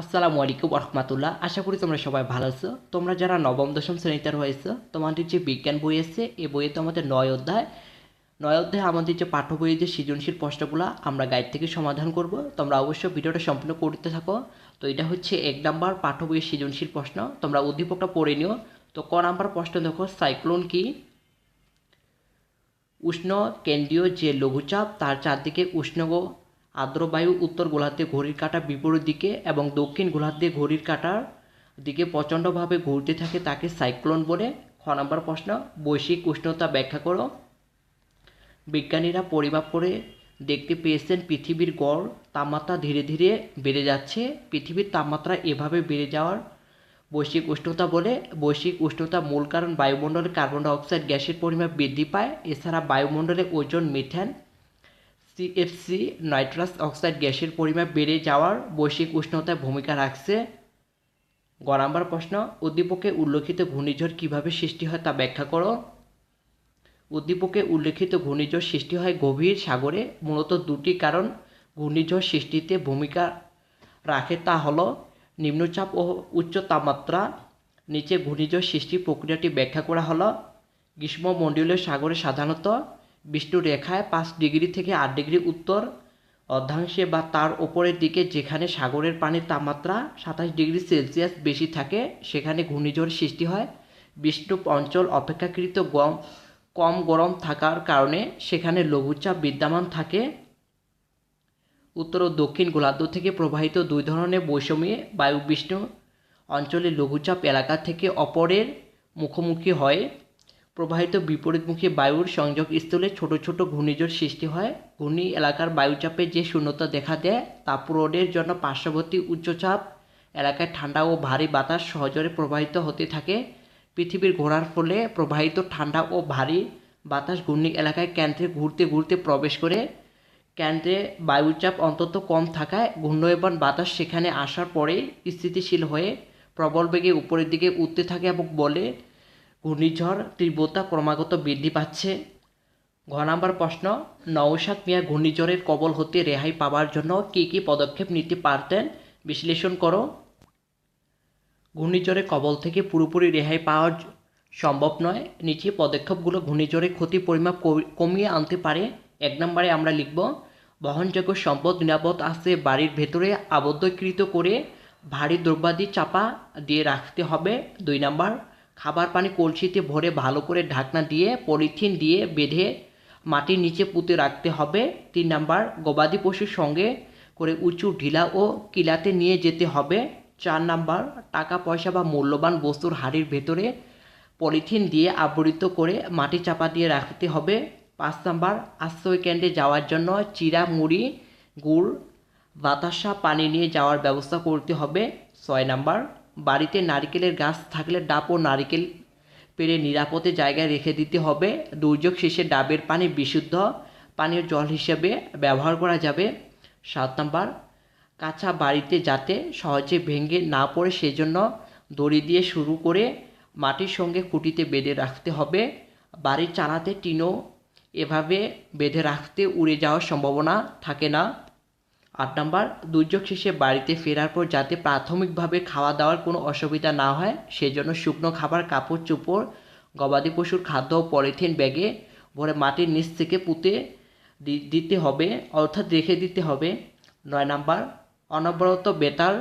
আসসালামু আলাইকুম রহমতুল্লাহ আশা করি তোমরা সবাই ভালো আছো। তোমরা যারা নবম, দশম শ্রেণীতে রয়েছে, তোমাদের যে বিজ্ঞান বই আছে এই বইয়ে তো আমাদের নয় অধ্যায়। নয় অধ্যায় আমাদের যে পাঠ্য বইয়ের যে সৃজনশীল প্রশ্নগুলো, আমরা গাইড থেকে সমাধান করব। তোমরা অবশ্যই ভিডিওটা সম্পূর্ণ করতে থাকো। তো এটা হচ্ছে এক নাম্বার পাঠ্য বইয়ের সৃজনশীল প্রশ্ন। তোমরা উদ্দীপকটা পড়ে নিও। তো ক নাম্বার প্রশ্ন দেখো, সাইক্লোন কি? উষ্ণ কেন্দ্রীয় যে লঘুচাপ, তার চারদিকে উষ্ণ আর্দ্র বায়ু উত্তর গোলার্ধে ঘড়ির কাঁটা বিপরীত দিকে এবং দক্ষিণ গোলার্ধে ঘড়ির কাঁটার দিকে প্রচণ্ডভাবে ঘুরতে থাকে তাকে সাইক্লোন বলে। খ নম্বর প্রশ্ন, বৈশ্বিক উষ্ণতা ব্যাখ্যা করো। বিজ্ঞানীরা পরিমাপ করে দেখতে পেয়েছেন পৃথিবীর গড় তাপমাত্রা ধীরে ধীরে বেড়ে যাচ্ছে। পৃথিবীর তাপমাত্রা এভাবে বেড়ে যাওয়ার বৈশ্বিক উষ্ণতা বলে। বৈশ্বিক উষ্ণতা মূল কারণ বায়ুমণ্ডলে কার্বন ডাইঅক্সাইড গ্যাসের পরিমাণ বৃদ্ধি পায়। এছাড়া বায়ুমণ্ডলে ওজন মিথেন সিএফসি নাইট্রাস অক্সাইড গ্যাসের পরিমাণ বেড়ে যাওয়ার বৈশ্বিক উষ্ণতায় ভূমিকা রাখছে। গ প্রশ্ন, উদ্দীপকে উল্লেখিত ঘূর্ণিঝড় কীভাবে সৃষ্টি হয় তা ব্যাখ্যা করো। উদ্দীপকে উল্লেখিত ঘূর্ণিঝড় সৃষ্টি হয় গভীর সাগরে, মূলত দুটি কারণ ঘূর্ণিঝড় সৃষ্টিতে ভূমিকা রাখে তা হলো নিম্নচাপ ও উচ্চ তাপমাত্রা। নিচে ঘূর্ণিঝড় সৃষ্টির প্রক্রিয়াটি ব্যাখ্যা করা হলো, গ্রীষ্মমণ্ডলীয় সাগরে সাধারণত বিষ্ণু রেখায় পাঁচ ডিগ্রি থেকে আট ডিগ্রি উত্তর অর্ধাংশে বা তার ওপরের দিকে যেখানে সাগরের পানির তাপমাত্রা সাতাশ ডিগ্রি সেলসিয়াস বেশি থাকে, সেখানে ঘূর্ণিঝড় সৃষ্টি হয়। বিষ্ণু অঞ্চল অপেক্ষাকৃত গম, কম গরম থাকার কারণে সেখানে লঘুচাপ বিদ্যমান থাকে। উত্তর ও দক্ষিণ গোলার্ধ থেকে প্রবাহিত দুই ধরনের মৌসুমী বায়ু বিষ্ণু অঞ্চলে লঘুচাপ এলাকা থেকে অপরের মুখোমুখি হয়। প্রবাহিত বিপরীতমুখী বায়ুর সংযোগস্থলে ছোট ছোট ঘূর্ণিঝড় সৃষ্টি হয়। ঘূর্ণি এলাকার বায়ুচাপে যে শূন্যতা দেখা দেয়, তা পূরণের জন্য পার্শ্ববর্তী উচ্চচাপ। এলাকায় ঠান্ডা ও ভারী বাতাস সহজরে প্রবাহিত হতে থাকে। পৃথিবীর ঘোরার ফলে প্রবাহিত ঠান্ডা ও ভারী বাতাস ঘূর্ণি এলাকায় কেন্দ্রে ঘুরতে ঘুরতে প্রবেশ করে। কেন্দ্রে বায়ুচাপ অন্তত কম থাকায় ঘূর্ণয়মান বাতাস সেখানে আসার পরেই স্থিতিশীল হয়ে প্রবল বেগে উপরের দিকে উঠতে থাকে এবং বলে ঘূর্ণিঝড় তীব্রতা ক্রমাগত বৃদ্ধি পাচ্ছে। ঘ নাম্বার প্রশ্ন, নওশাদ মিয়া ঘূর্ণিঝড়ের কবল হতে রেহাই পাওয়ার জন্য কী কী পদক্ষেপ নিতে পারতেন? বিশ্লেষণ করো। ঘূর্ণিঝড়ের কবল থেকে পুরোপুরি রেহাই পাওয়া সম্ভব নয়। নিচে পদক্ষেপগুলো ঘূর্ণিঝড়ের ক্ষতির পরিমাপ কমিয়ে আনতে পারে। এক নম্বরে আমরা লিখব, বহনযোগ্য সম্পদ নিরাপদ আছে বাড়ির ভেতরে আবদ্ধকৃত করে ভারী দ্রব্যাদি চাপা দিয়ে রাখতে হবে। দুই নাম্বার খাবার পানি কলসিতে ভরে ভালো করে ঢাকনা দিয়ে, পলিথিন দিয়ে বেঁধে মাটির নিচে পুঁতে রাখতে হবে। তিন নাম্বার, গবাদি পশুর সঙ্গে করে উঁচু ঢিলা ও কিলাতে নিয়ে যেতে হবে। চার নাম্বার টাকা পয়সা বা মূল্যবান বস্তুর হাড়ির ভেতরে পলিথিন দিয়ে আবৃত করে মাটি চাপা দিয়ে রাখতে হবে। পাঁচ নাম্বার, আশ্রয় কেন্দ্রে যাওয়ার জন্য চিরা, মুড়ি, গুড়, বাতাসা, পানি নিয়ে যাওয়ার ব্যবস্থা করতে হবে। ছয় নাম্বার বাড়িতে নারকেলের গাছ থাকলে ডাব ও নারকেল পেরে নিরাপদে জায়গায় রেখে দিতে হবে। দুর্যোগ শেষে ডাবের পানি বিশুদ্ধ, পানীয় জল হিসেবে ব্যবহার করা যাবে। সাত নাম্বার, কাঁচা বাড়িতে যাতে সহজে ভেঙে না পড়ে সেজন্য দড়ি দিয়ে শুরু করে মাটির সঙ্গে খুঁটিতে বেঁধে রাখতে হবে। বাড়ির চালাতে টিনও এভাবে বেঁধে রাখতে উড়ে যাওয়ার সম্ভাবনা থাকে না। আট নাম্বার, দুর্যোগ শেষে বাড়িতে ফেরার পর যাতে প্রাথমিকভাবে খাওয়া দাওয়ার কোনো অসুবিধা না হয়, সেজন্য শুকনো খাবার, কাপড় চোপড়, গবাদি পশুর খাদ্য পলিথিন ব্যাগে ভরে মাটির নিচ থেকে পুঁতে দিতে হবে, অর্থাৎ রেখে দিতে হবে। নয় নাম্বার, অনবরত বেতার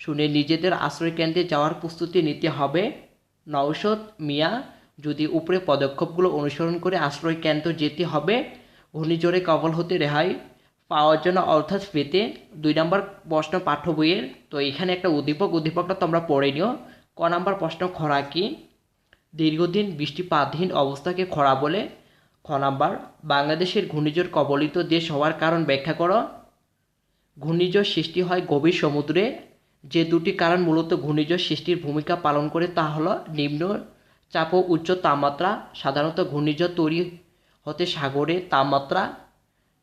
শুনে নিজেদের আশ্রয়কেন্দ্রে যাওয়ার প্রস্তুতি নিতে হবে। নওশদ মিয়া, যদি উপরে পদক্ষেপগুলো অনুসরণ করে আশ্রয় কেন্দ্র যেতে হবে, ঘূর্ণিঝড়ে কবল হতে রেহাই পাওয়ার জন্য অর্থাৎ পেতে দুই নম্বর প্রশ্ন পাঠ্য বইয়ের তো এখানে একটা উদ্দীপক, উদ্দীপকটা তোমরা পড়ে নিও। ক নম্বর প্রশ্ন, খরা কি? দীর্ঘদিন বৃষ্টিপাতহীন অবস্থাকে খরা বলে। খ নাম্বার, বাংলাদেশের ঘূর্ণিঝড় কবলিত দেশ হওয়ার কারণ ব্যাখ্যা করো। ঘূর্ণিঝড় সৃষ্টি হয় গভীর সমুদ্রে। যে দুটি কারণ মূলত ঘূর্ণিঝড় সৃষ্টির ভূমিকা পালন করে তা হলো নিম্ন চাপ ও উচ্চ তাপমাত্রা, সাধারণত ঘূর্ণিঝড় তৈরি হতে সাগরে তাপমাত্রা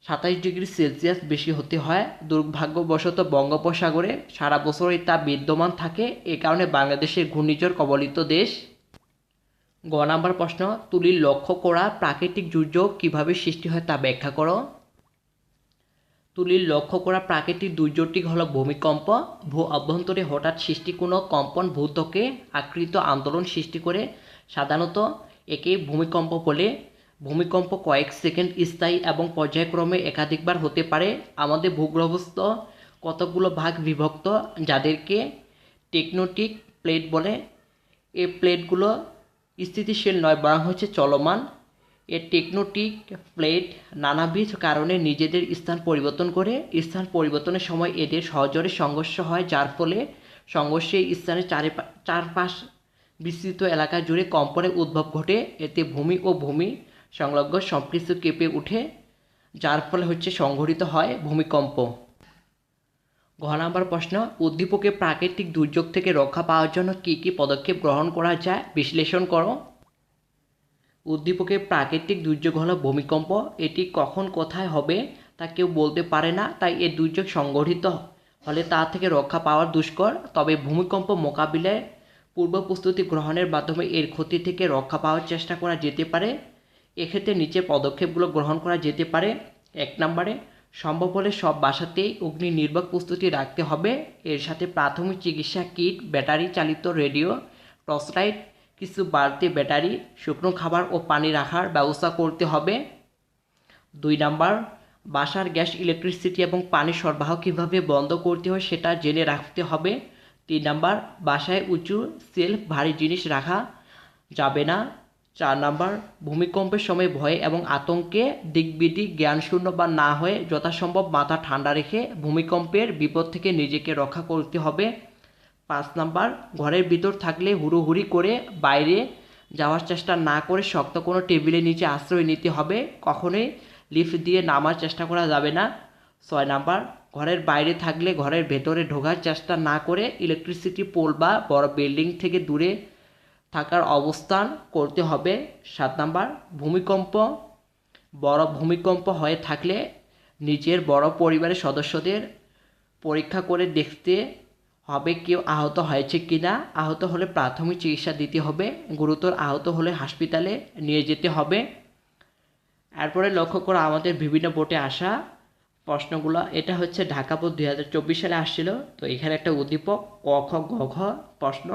সাতাশ ডিগ্রি সেলসিয়াস বেশি হতে হয়। দুর্ভাগ্যবশত বঙ্গোপসাগরে সারা বছরই তা বিদ্যমান থাকে। এ কারণে বাংলাদেশের ঘূর্ণিঝড় কবলিত দেশ। গ নাম্বার প্রশ্ন, তুলির লক্ষ্য করা প্রাকৃতিক দুর্যোগ কীভাবে সৃষ্টি হয় তা ব্যাখ্যা করো। তুলির লক্ষ্য করা প্রাকৃতিক দুর্যোগটি হল ভূমিকম্প। ভূ অভ্যন্তরে হঠাৎ সৃষ্টি কোনো কম্পন ভূত্বকে আকৃত আন্দোলন সৃষ্টি করে। সাধারণত একে ভূমিকম্প বলে ভূমিকম্প কয়েক সেকেন্ড স্থায়ী এবং পর্যায়ক্রমে একাধিকবার হতে পারে। আমাদের ভূগর্ভস্থ কতগুলো ভাগ বিভক্ত যাদেরকে টেকনোটিক প্লেট বলে। এই প্লেটগুলো স্থিতিশীল নয়, বরং হচ্ছে চলমান। এ টেকনোটিক প্লেট নানাবিধ কারণে নিজেদের স্থান পরিবর্তন করে। স্থান পরিবর্তনের সময় এদের সহজরে সংঘর্ষ হয়, যার ফলে সংঘর্ষে স্থানের চারিপা চারপাশ বিস্তৃত এলাকা জুড়ে কম্পনের উদ্ভব ঘটে। এতে ভূমি ও ভূমি সংলগ্ন সব কিছু কেঁপে ওঠে যার ফলে হচ্ছে সংঘটিত হয় ভূমিকম্প। ঘ নম্বর প্রশ্ন উদ্দীপকে প্রাকৃতিক দুর্যোগ থেকে রক্ষা পাওয়ার জন্য কী কী পদক্ষেপ গ্রহণ করা যায়? বিশ্লেষণ করো। উদ্দীপকের প্রাকৃতিক দুর্যোগ হলো ভূমিকম্প। এটি কখন, কোথায় হবে তা কেউ বলতে পারে না, তাই এ দুর্যোগ সংঘটিত হলে তা থেকে রক্ষা পাওয়ার দুষ্কর। তবে ভূমিকম্প মোকাবিলায় পূর্ব প্রস্তুতি গ্রহণের মাধ্যমে এর ক্ষতি থেকে রক্ষা পাওয়ার চেষ্টা করা যেতে পারে। এক্ষেত্রে নিচে পদক্ষেপগুলো গ্রহণ করা যেতে পারে। এক নম্বরে, সম্ভব হলে সব বাসাতেই অগ্নি নির্বাক প্রস্তুতি রাখতে হবে। এর সাথে প্রাথমিক চিকিৎসা কিট, ব্যাটারি চালিত রেডিও টর্চ লাইট কিছু বাড়তি ব্যাটারি, শুকনো খাবার ও পানি রাখার ব্যবস্থা করতে হবে। দুই নাম্বার, বাসার গ্যাস, ইলেকট্রিসিটি এবং পানি সরবরাহ কীভাবে বন্ধ করতে হয় সেটা জেনে রাখতে হবে। তিন নাম্বার, বাসায় উঁচু, সেলফ ভারী জিনিস রাখা যাবে না। চার নাম্বার, ভূমিকম্পের সময় ভয়ে এবং আতঙ্কে দিকবিদিক জ্ঞানশূন্য বা না হয়ে যথাসম্ভব মাথা ঠান্ডা রেখে ভূমিকম্পের বিপদ থেকে নিজেকে রক্ষা করতে হবে। পাঁচ নাম্বার, ঘরের ভিতর থাকলে হুড়োহুড়ি করে বাইরে যাওয়ার চেষ্টা না করে শক্ত কোনো টেবিলের নিচে আশ্রয় নিতে হবে। কখনোই লিফট দিয়ে নামার চেষ্টা করা যাবে না। ছয় নাম্বার, ঘরের বাইরে থাকলে ঘরের ভেতরে ঢোকার চেষ্টা না করে ইলেকট্রিসিটি পোল বা বড় বিল্ডিং থেকে দূরে থাকার অবস্থান করতে হবে। সাত নাম্বার, ভূমিকম্প। বড় ভূমিকম্প হয়ে থাকলে নিজের বড় পরিবারের সদস্যদের পরীক্ষা করে দেখতে হবে কেউ আহত হয়েছে কি না আহত হলে প্রাথমিক চিকিৎসা দিতে হবে। গুরুতর আহত হলে হাসপাতালে নিয়ে যেতে হবে। এরপরে লক্ষ্য করো আমাদের বিভিন্ন বোর্ডে আসা প্রশ্নগুলো। এটা হচ্ছে ঢাকা বোর্ড দুই হাজার চব্বিশ সালে আসছিল। তো এখানে একটা উদ্দীপক, ক, খ, গ, ঘ প্রশ্ন।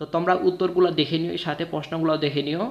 তো তোমরা উত্তরগুলো দেখে নিও সাথে প্রশ্নগুলো দেখে নিও।